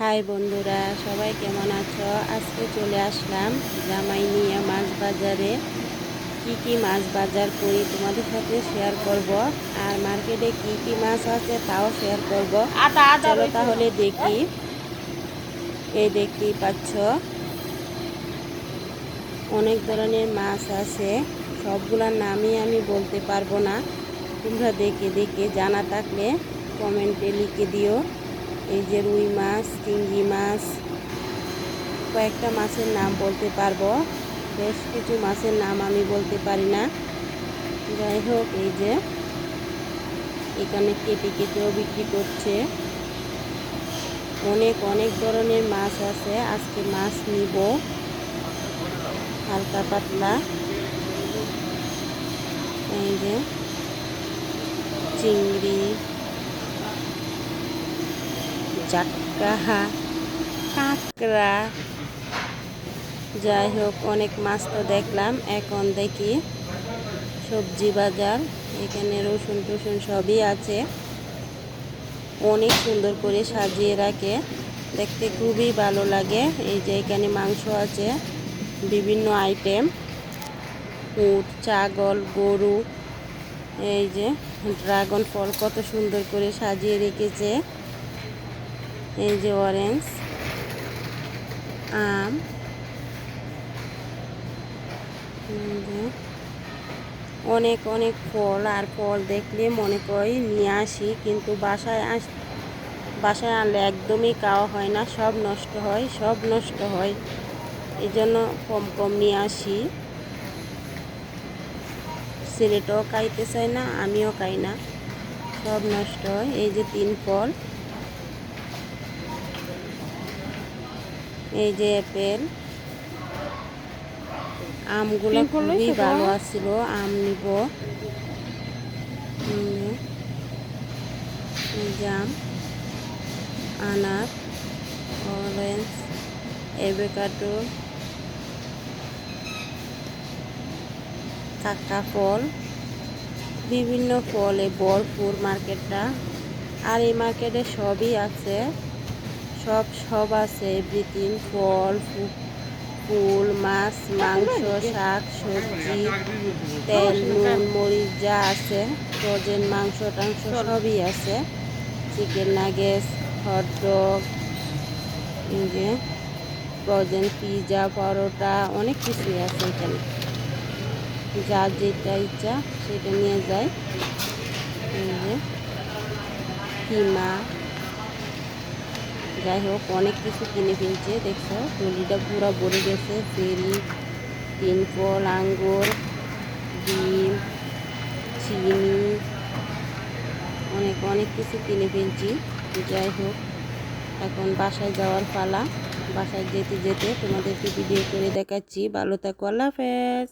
High বন্ধুরা সবাই কেমন আছো? আজকে চলে আসলাম জামাই নিয়ে মাছ বাজারে। কি কি মাছ বাজার করি তোমাদের সাথে শেয়ার করব আর মার্কেটে কি কি মাছ আছে তাও শেয়ার করব। চলো তাহলে দেখি। এই দেখতেই পাচ্ছ। অনেক ধরনের মাছ আছে। সবগুলোর নামই আমি বলতে পারব না। তোমরা দেখে দেখে জানা থাকলে কমেন্টে লিখে দিও। এই যে রুই মাছ, চিংড়ি মাছ, কয়েকটা মাছের নাম বলতে পারব। বেশ কিছু মাছের নাম আমি বলতে পারি না। যাই হোক, এই যে এখানে কেটে কেটেও বিক্রি করছে। অনেক অনেক ধরনের মাছ আছে। আজকে মাছ নিব। হালকা পাতলা। এই যে চিংড়ি কাঁকড়া। যাই হোক অনেক মাছ তো দেখলাম। এখন দেখি সবজি বাজার। এখানে রসুন টসুন সবই আছে। অনেক সুন্দর করে সাজিয়ে রাখে। দেখতে খুবই ভালো লাগে। এই যে এখানে মাংস আছে, বিভিন্ন আইটেম উট, ছাগল, গরু। এই যে ড্রাগন ফল কত সুন্দর করে সাজিয়ে রেখেছে। এই যে অরেঞ্জ আম অনেক অনেক ফল, আর ফল দেখলে মনে করি নিয়ে আসি, কিন্তু বাসায় আস, বাসায় আনলে একদমই খাওয়া হয় না, সব নষ্ট হয়, সব নষ্ট হয় এই জন্য কম কম নিয়ে আসি। ছেলেটাও খাইতে চায় না, আমিও খাই না, সব নষ্ট হয়, এই যে তিন ফল। এই যে অ্যাপেল আমগুলো খুবই ভালো আছিল আম নিব। এই আনার অরেঞ্জ এভোকাডো কাঁকড়া ফল বিভিন্ন ফলে ভরপুর মার্কেটটা। আর এই মার্কেটে সবই আছে। সব সব আছে এভরিথিং ফল ফুল, মাছ, মাংস, শাক, সবজি, তেল, নুন, মরিচ যা আছে ফ্রোজেন মাংস, টাংস সবই আছে। চিকেন নাগেস হটডগ এই যে ফ্রোজেন পিজা পরোটা, অনেক কিছুই আছে এখানে। যার যেটা ইচ্ছা সেটা নিয়ে যায় কিমা যাই হোক, অনেক কিছু কিনে ফেলছে, দেখছ? টলিটা পুরো ভরে গেছে ফেরি তিন ফল আঙ্গুর, ডিম, চিনি, অনেক অনেক কিছু কিনে ফেলছি। যাই হোক, এখন বাসায় যাওয়ার পালা। বাসায় যেতে যেতে তোমাদেরকে ভিডিও করে দেখাচ্ছি। ভালো থাকো, আল্লাহ হাফেজ।